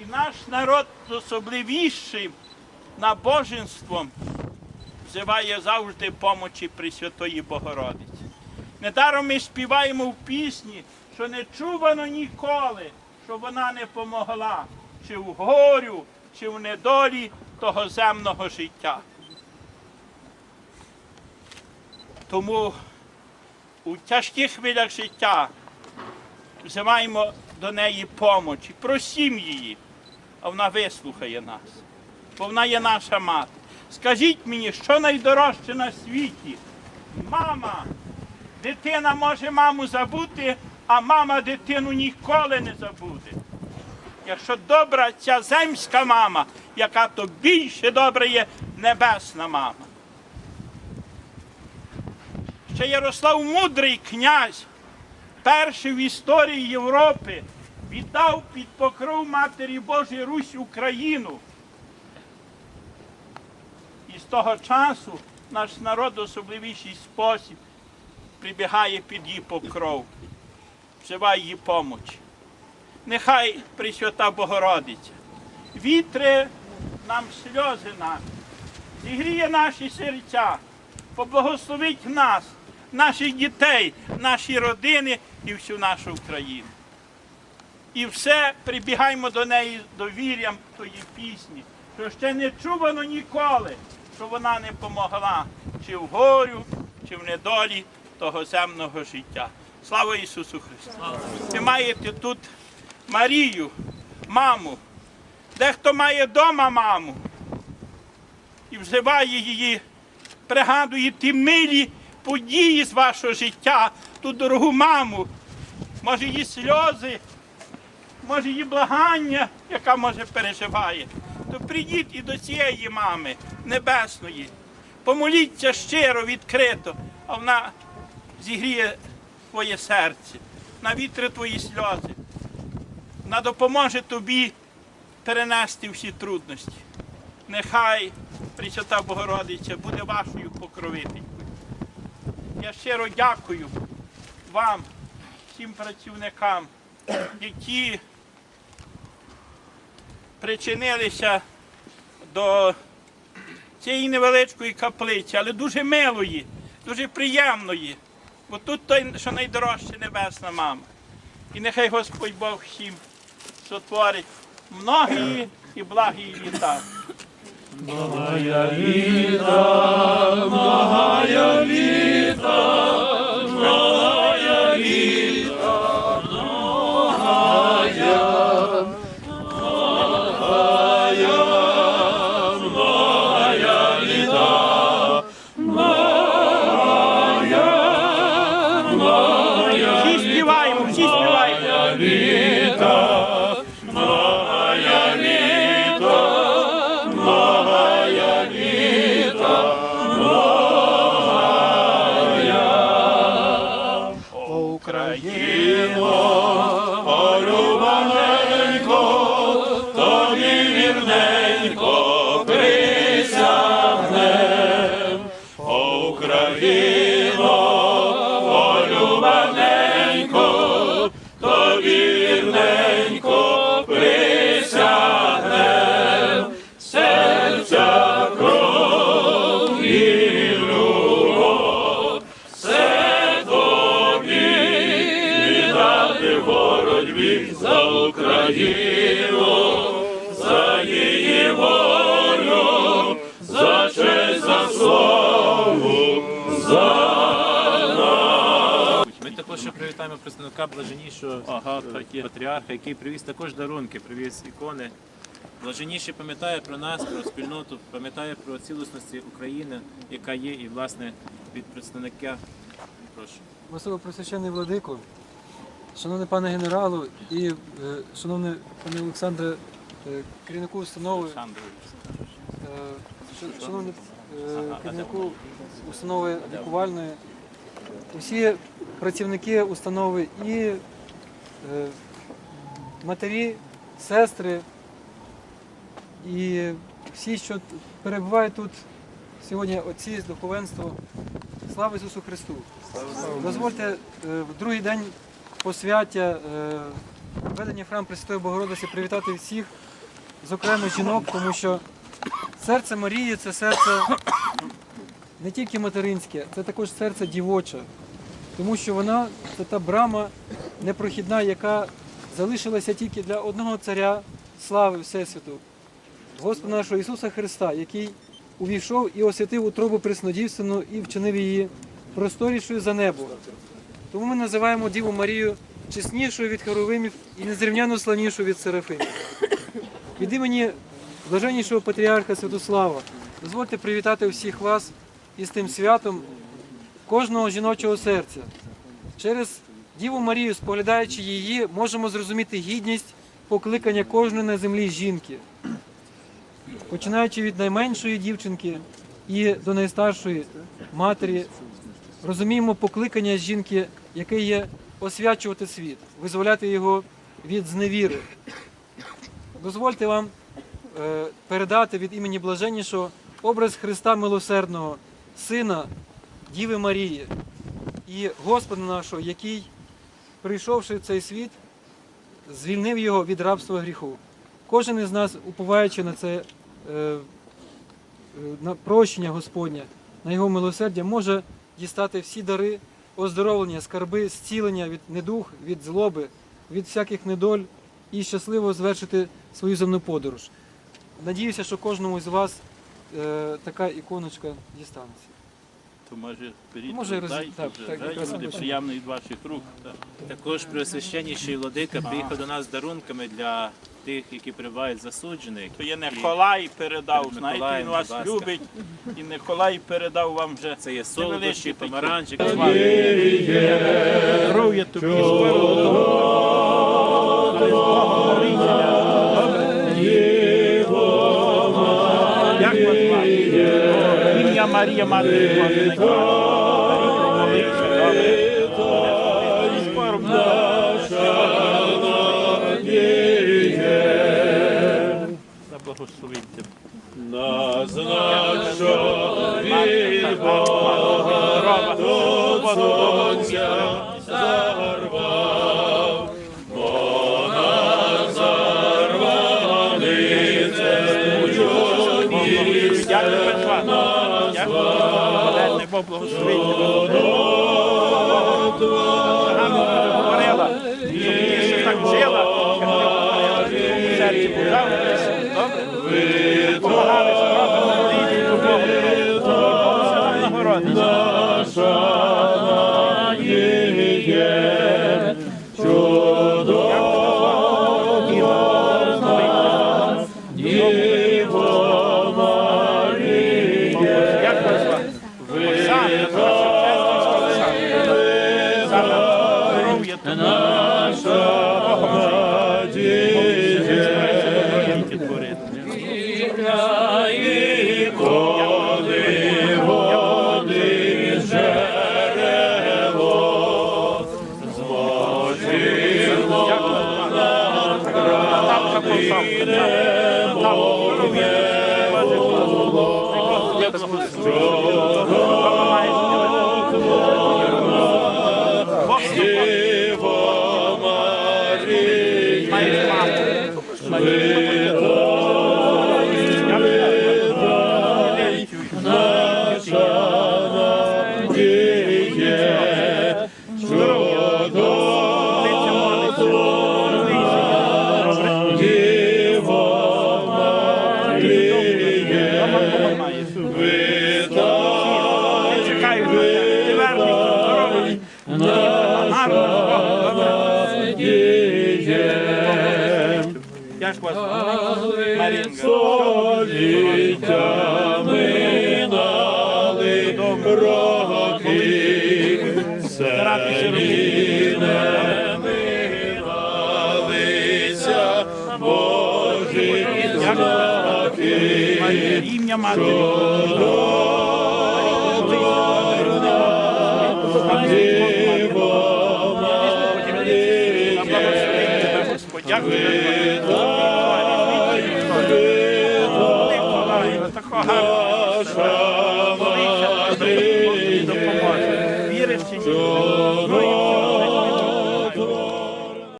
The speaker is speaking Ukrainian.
І наш народ з особливішим набоженством взиває завжди помочі Пресвятої Богородиці. Недаром ми співаємо в пісні, що не чувано ніколи, що вона не помогла чи в горю, чи в недолі того земного життя. Тому у тяжких хвилях життя взиваємо до неї помочі, просім її, а вона вислухає нас, бо вона є наша мати. Скажіть мені, що найдорожче на світі? Мама, дитина може маму забути, а мама дитину ніколи не забуде. Якщо добра ця земська мама, яка то більше добра є небесна мама. Ще Ярослав мудрий князь, перший в історії Європи, віддав під покров Матері Божої Русь Україну. І з того часу наш народ особливіший спосіб прибігає під її покров, вживає її помочі. Нехай Пресвята Богородиця вітре нам сльози наші, зігріє наші серця, поблагословить нас, наших дітей, наші родини і всю нашу Україну. І все прибігаємо до неї довір'ям тої пісні, що ще не чувано ніколи, що вона не помогла чи в горю, чи в недолі того земного життя. Слава Ісусу Христу! Ви маєте тут Марію, маму. Дехто має вдома маму і вживає її, пригадує ті милі події з вашого життя, ту дорогу маму, може її сльози, може її благання, яка може переживає. То прийдіть і до цієї мами небесної, помоліться щиро, відкрито, а вона зігріє твоє серце, навітри твої сльози. Вона допоможе тобі перенести всі трудності. Нехай Пресвята Богородиця буде вашою покровителькою. Я щиро дякую вам, всім працівникам, які причинилися до цієї невеличкої каплиці, але дуже милої, дуже приємної. Бо тут той, що найдорожче небесна мама. І нехай Господь Бог всім сотворить многії і благі літа. Всі Україно, також представника блаженнішого Ага, е, так є. патріарха, який привіз також дарунки, привіз ікони. Блаженніший пам'ятає про нас, про спільноту, пам'ятає про цілісності України, яка є, і власне від представника. Прошу. Високопросвящений владико, шановний пане генералу і е, шановний пане Олександре, е, керівнику установи, шановний керівнику установи лікувальної, усі працівники установи і е, матері, сестри і всі, що перебувають тут сьогодні, отці з духовенства. Слава Ісусу Христу! Дозвольте е, в другий день посвяття е, введення храм Пресвятої Богородиці привітати всіх, зокрема жінок, тому що серце Марії це серце не тільки материнське, це також серце дівоче. Тому що вона це та брама непрохідна, яка залишилася тільки для одного царя слави Всесвіту, Господа нашого Ісуса Христа, який увійшов і освятив утробу преснодівственну і вчинив її просторішою за небо. Тому ми називаємо Діву Марію чеснішою від Херовимів і незрівняно славнішою від Серафимів. Від імені блаженнішого патріарха Святослава дозвольте привітати всіх вас із тим святом кожного жіночого серця. Через Діву Марію, споглядаючи її, можемо зрозуміти гідність покликання кожної на землі жінки, починаючи від найменшої дівчинки і до найстаршої матері, розуміємо покликання жінки, яке є освячувати світ, визволяти його від зневіри. Дозвольте вам е, передати від імені блаженнішого образ Христа Милосердного, Сина Діви Марії і Господа нашого, який, прийшовши в цей світ, звільнив його від рабства гріху. Кожен із нас, уповаючи на це е, е, на прощення Господнє, на його милосердя, може дістати всі дари оздоровлення, скарби, зцілення від недух, від злоби, від всяких недоль і щасливо звершити свою земну подорож. Надіюся, що кожному з вас е, така іконочка дістанеться. То може беріть, Може, роз- роздайте так, вже, так, да, і буде приємно від ваших рук. так. Також Преосвященніший владика приїхав до нас з дарунками для тих, які прибувають засуджених. То є Николай передав, Перед знаєте, Миколаєм, він вас будь ласка. любить, і Николай передав вам вже Це є невеличкі солодощі, такі. помаранчик. Здоров'я тобі, скоро Як Марія Мати Божа. Молиться, добре. Скоро буде. Та благословить тебе. Матка, Бога, здорова, Господу, Дякую, Петра. Дякую. Дай Бог благословить. Гарно говорила, щоб ти ще так жила, як ти говорила, серці бажалися. Добре? Чекаю, Старатися робити. Як вас? Марія, Ім'я матері. Віриш чи Oh,